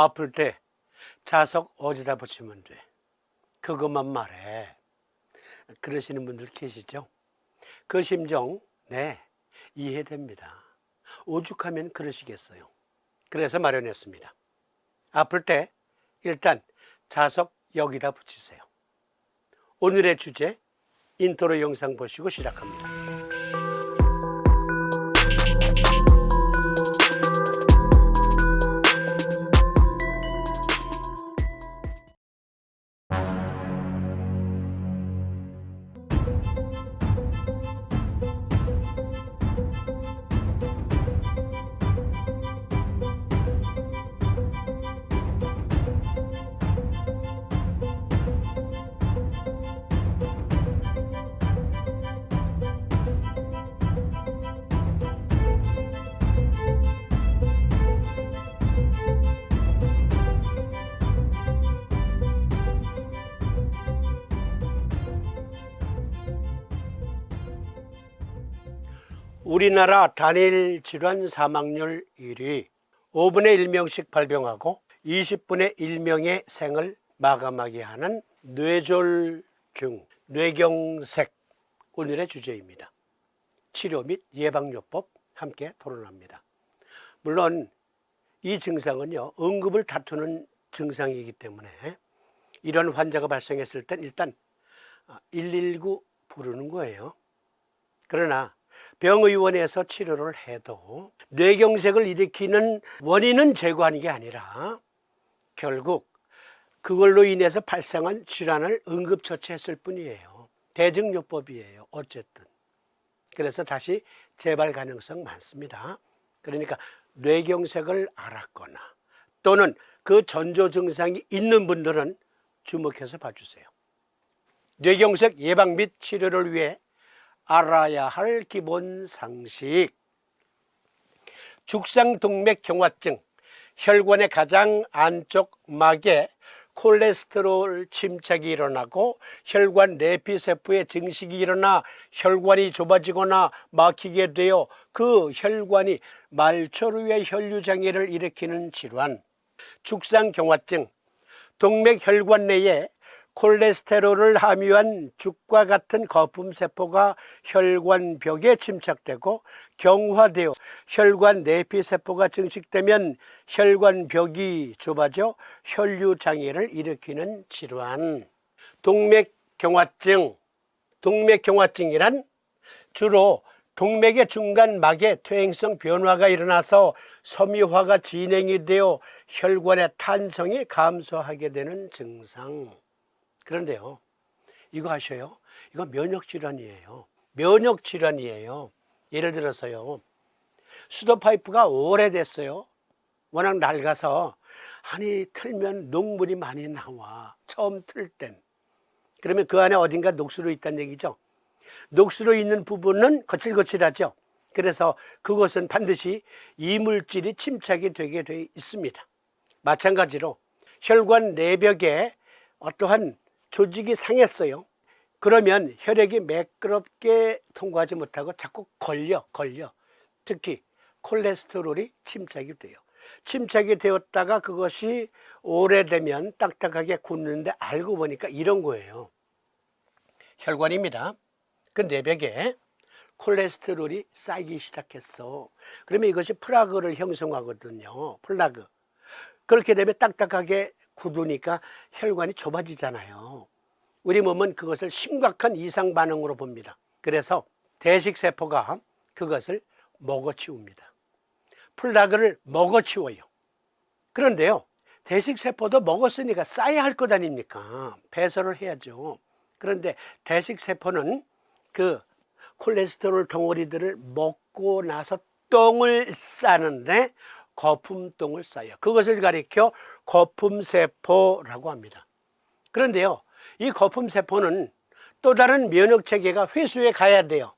아플 때 자석 어디다 붙이면 돼. 그것만 말해. 그러시는 분들 계시죠? 그 심정, 네, 이해됩니다. 오죽하면 그러시겠어요. 그래서 마련했습니다. 아플 때 일단 자석 여기다 붙이세요. 오늘의 주제 인트로 영상 보시고 시작합니다. 우리나라 단일 질환 사망률 1위, 5분의 1명씩 발병하고 20분의 1명의 생을 마감하게 하는 뇌졸중, 뇌경색 오늘의 주제입니다. 치료 및 예방요법 함께 토론합니다. 물론 이 증상은요 응급을 다투는 증상이기 때문에 이런 환자가 발생했을 땐 일단 119 부르는 거예요. 그러나 병의원에서 치료를 해도 뇌경색을 일으키는 원인은 제거하는 게 아니라 결국 그걸로 인해서 발생한 질환을 응급처치했을 뿐이에요. 대증요법이에요. 어쨌든. 그래서 다시 재발 가능성 많습니다. 그러니까 뇌경색을 알았거나 또는 그 전조 증상이 있는 분들은 주목해서 봐주세요. 뇌경색 예방 및 치료를 위해 알아야 할 기본 상식. 죽상동맥경화증, 혈관의 가장 안쪽 막에 콜레스테롤 침착이 일어나고 혈관 내피세포의 증식이 일어나 혈관이 좁아지거나 막히게 되어 그 혈관이 말초류의 혈류장애를 일으키는 질환, 죽상경화증, 동맥혈관 내에 콜레스테롤을 함유한 죽과 같은 거품 세포가 혈관 벽에 침착되고 경화되어 혈관 내피 세포가 증식되면 혈관 벽이 좁아져 혈류 장애를 일으키는 질환. 동맥경화증. 동맥경화증이란 주로 동맥의 중간막에 퇴행성 변화가 일어나서 섬유화가 진행이 되어 혈관의 탄성이 감소하게 되는 증상. 그런데요, 이거 아셔요? 이거 면역질환이에요. 면역질환이에요. 예를 들어서요, 수도 파이프가 오래됐어요. 워낙 낡아서, 아니, 틀면 녹물이 많이 나와. 처음 틀 땐. 그러면 그 안에 어딘가 녹수로 있다는 얘기죠. 녹수로 있는 부분은 거칠거칠하죠. 그래서 그것은 반드시 이물질이 침착이 되게 돼 있습니다. 마찬가지로 혈관 내벽에 어떠한 조직이 상했어요. 그러면 혈액이 매끄럽게 통과하지 못하고 자꾸 걸려, 걸려. 특히 콜레스테롤이 침착이 돼요. 침착이 되었다가 그것이 오래되면 딱딱하게 굳는데 알고 보니까 이런 거예요. 혈관입니다. 그 내벽에 콜레스테롤이 쌓이기 시작했어. 그러면 이것이 플라그를 형성하거든요. 플라그. 그렇게 되면 딱딱하게 굳으니까 혈관이 좁아지잖아요. 우리 몸은 그것을 심각한 이상 반응으로 봅니다. 그래서 대식세포가 그것을 먹어치웁니다. 플라그를 먹어치워요. 그런데요, 대식세포도 먹었으니까 쌓여야 할 것 아닙니까? 배설을 해야죠. 그런데 대식세포는 그 콜레스테롤 덩어리들을 먹고 나서 똥을 싸는데 거품똥을 싸요. 그것을 가리켜 거품세포라고 합니다. 그런데요, 이 거품세포는 또 다른 면역체계가 회수해 가야 돼요.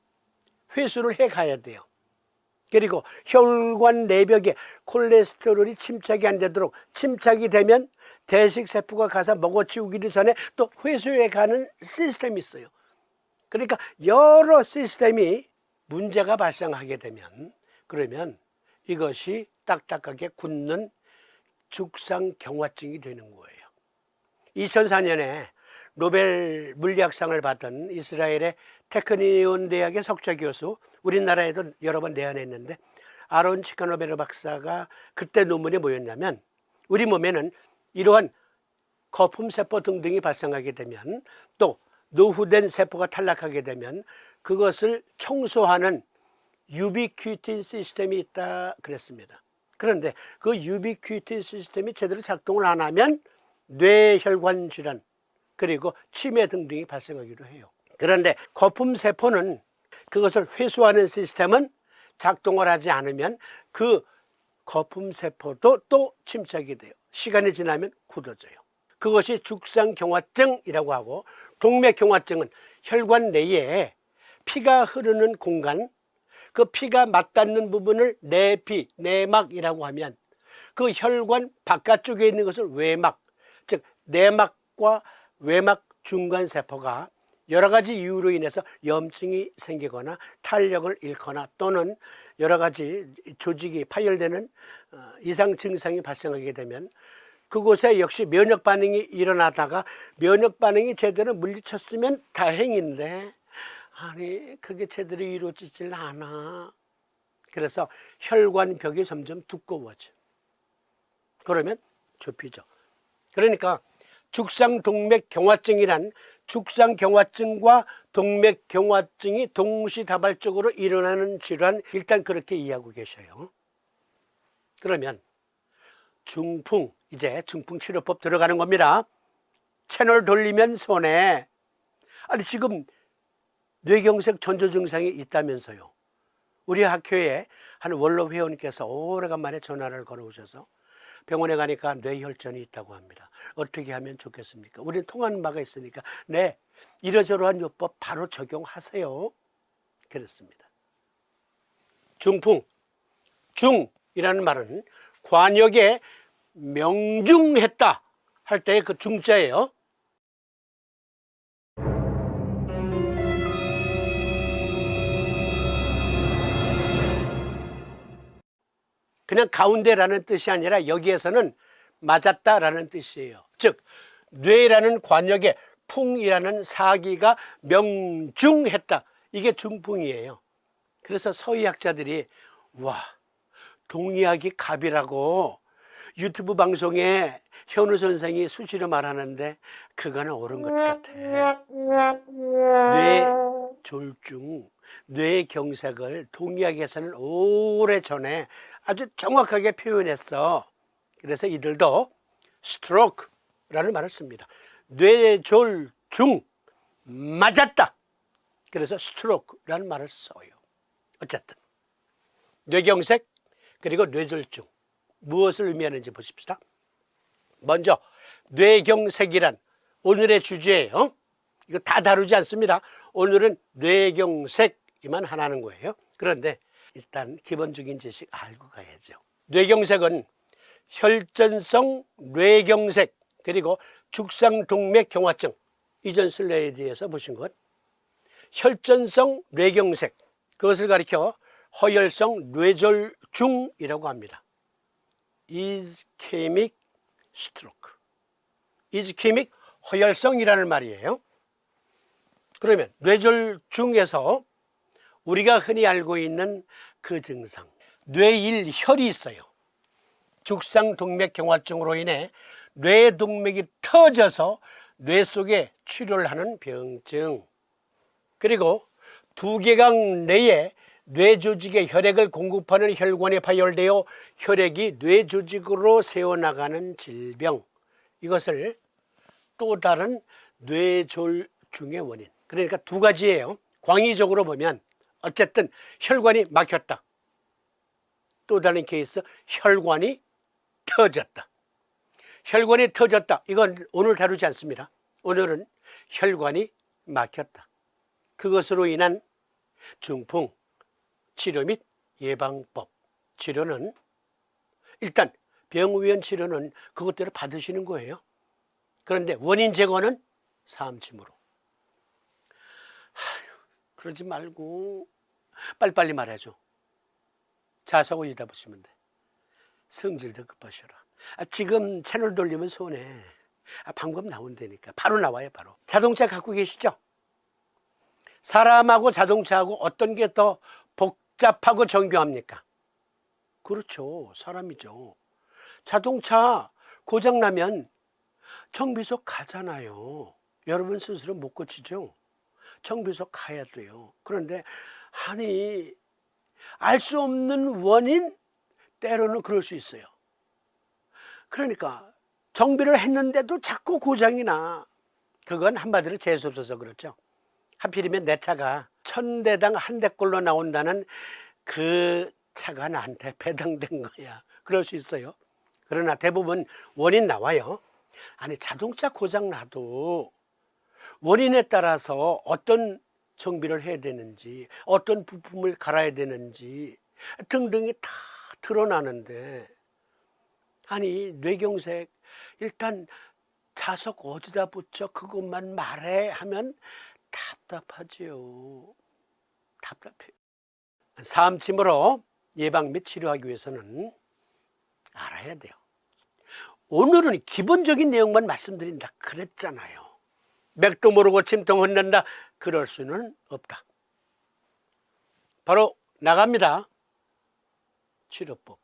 회수를 해 가야 돼요. 그리고 혈관 내벽에 콜레스테롤이 침착이 안 되도록 침착이 되면 대식세포가 가서 먹어치우기 전에 또 회수해 가는 시스템이 있어요. 그러니까 여러 시스템이 문제가 발생하게 되면 그러면 이것이 딱딱하게 굳는 죽상 경화증이 되는 거예요. 2004년에 노벨 물리학상을 받은 이스라엘의 테크니온 대학의 석좌 교수, 우리나라에도 여러 번 내한했는데 아론 치카노베르 박사가 그때 논문이 뭐였냐면 우리 몸에는 이러한 거품 세포 등등이 발생하게 되면 또 노후된 세포가 탈락하게 되면 그것을 청소하는 유비큐틴 시스템이 있다 그랬습니다. 그런데 그 유비큐틴 시스템이 제대로 작동을 안 하면 뇌혈관 질환 그리고 치매 등등이 발생하기도 해요. 그런데 거품 세포는 그것을 회수하는 시스템은 작동을 하지 않으면 그 거품 세포도 또 침착이 돼요. 시간이 지나면 굳어져요. 그것이 죽상경화증이라고 하고 동맥경화증은 혈관 내에 피가 흐르는 공간, 그 피가 맞닿는 부분을 내피, 내막이라고 하면 그 혈관 바깥쪽에 있는 것을 외막, 즉 내막과 외막 중간 세포가 여러 가지 이유로 인해서 염증이 생기거나 탄력을 잃거나 또는 여러 가지 조직이 파열되는 어, 이상 증상이 발생하게 되면 그곳에 역시 면역 반응이 일어나다가 면역 반응이 제대로 물리쳤으면 다행인데 아니 그게 제대로 이루어지질 않아. 그래서 혈관 벽이 점점 두꺼워져. 그러면 좁히죠. 그러니까 죽상동맥 경화증이란 죽상 경화증과 동맥 경화증이 동시다발적으로 일어나는 질환 일단 그렇게 이해하고 계셔요. 그러면 중풍 이제 중풍 치료법 들어가는 겁니다. 채널 돌리면 손해. 아니 지금 뇌경색 전조 증상이 있다면서요. 우리 학교에 한 원로 회원께서 오래간만에 전화를 걸어오셔서 병원에 가니까 뇌혈전이 있다고 합니다. 어떻게 하면 좋겠습니까? 우리는 통하는 바가 있으니까 네 이러저러한 요법 바로 적용하세요. 그랬습니다. 중풍 중이라는 말은 관역에 명중했다 할때그 중자예요. 그냥 가운데라는 뜻이 아니라 여기에서는 맞았다라는 뜻이에요. 즉 뇌라는 관역에 풍이라는 사기가 명중했다. 이게 중풍이에요. 그래서 서의학자들이 와 동의학이 갑이라고 유튜브 방송에 현우 선생이 수시로 말하는데 그거는 옳은 것 같아. 뇌 졸중, 뇌경색을 동의학에서는 오래 전에 아주 정확하게 표현했어. 그래서 이들도 스트로크라는 말을 씁니다. 뇌졸중 맞았다. 그래서 스트로크라는 말을 써요. 어쨌든 뇌경색 그리고 뇌졸중 무엇을 의미하는지 보십시다. 먼저 뇌경색이란 오늘의 주제예요. 이거 다 다루지 않습니다. 오늘은 뇌경색 이만 하나는 거예요. 그런데 일단 기본적인 지식 알고 가야죠. 뇌경색은 혈전성 뇌경색 그리고 죽상동맥 경화증 이전 슬레이드에서 보신 것 혈전성 뇌경색 그것을 가리켜 허혈성 뇌졸중이라고 합니다. ischemic stroke. ischemic 허혈성이라는 말이에요. 그러면 뇌졸중에서 우리가 흔히 알고 있는 그 증상. 뇌일혈이 있어요. 죽상동맥경화증으로 인해 뇌동맥이 터져서 뇌 속에 출혈을 하는 병증. 그리고 두개강 내에 뇌조직에 혈액을 공급하는 혈관에 파열되어 혈액이 뇌조직으로 새어나가는 질병. 이것을 또 다른 뇌졸중의 원인. 그러니까 두 가지예요. 광의적으로 보면 어쨌든 혈관이 막혔다. 또 다른 케이스 혈관이 터졌다. 혈관이 터졌다. 이건 오늘 다루지 않습니다. 오늘은 혈관이 막혔다. 그것으로 인한 중풍 치료 및 예방법 치료는 일단 병의원 치료는 그것대로 받으시는 거예요. 그런데 원인 제거는 사암침으로. 그러지 말고 빨리빨리 말해줘. 이다 보시면 돼. 성질도 급하셔라. 아, 지금 채널 돌리면 손해. 아, 방법 나온다니까. 바로 나와요, 바로. 자동차 갖고 계시죠? 사람하고 자동차하고 어떤 게 더 복잡하고 정교합니까? 그렇죠. 사람이죠. 자동차 고장나면 정비소 가잖아요. 여러분 스스로 못 고치죠? 정비소 가야 돼요. 그런데, 아니, 알 수 없는 원인? 때로는 그럴 수 있어요. 그러니까, 정비를 했는데도 자꾸 고장이 나. 그건 한마디로 재수 없어서 그렇죠. 하필이면 내 차가 천 대당 한 대꼴로 나온다는 그 차가 나한테 배당된 거야. 그럴 수 있어요. 그러나 대부분 원인 나와요. 아니 자동차 고장 나도 원인에 따라서 어떤 정비를 해야 되는지, 어떤 부품을 갈아야 되는지 등등이 다 드러나는데 아니 뇌경색 일단 자석 어디다 붙여 그것만 말해 하면 답답하지요. 답답해. 사암침으로 예방 및 치료하기 위해서는 알아야 돼요. 오늘은 기본적인 내용만 말씀드린다 그랬잖아요. 맥도 모르고 침통 흔든다 그럴 수는 없다. 바로 나갑니다. 치료법.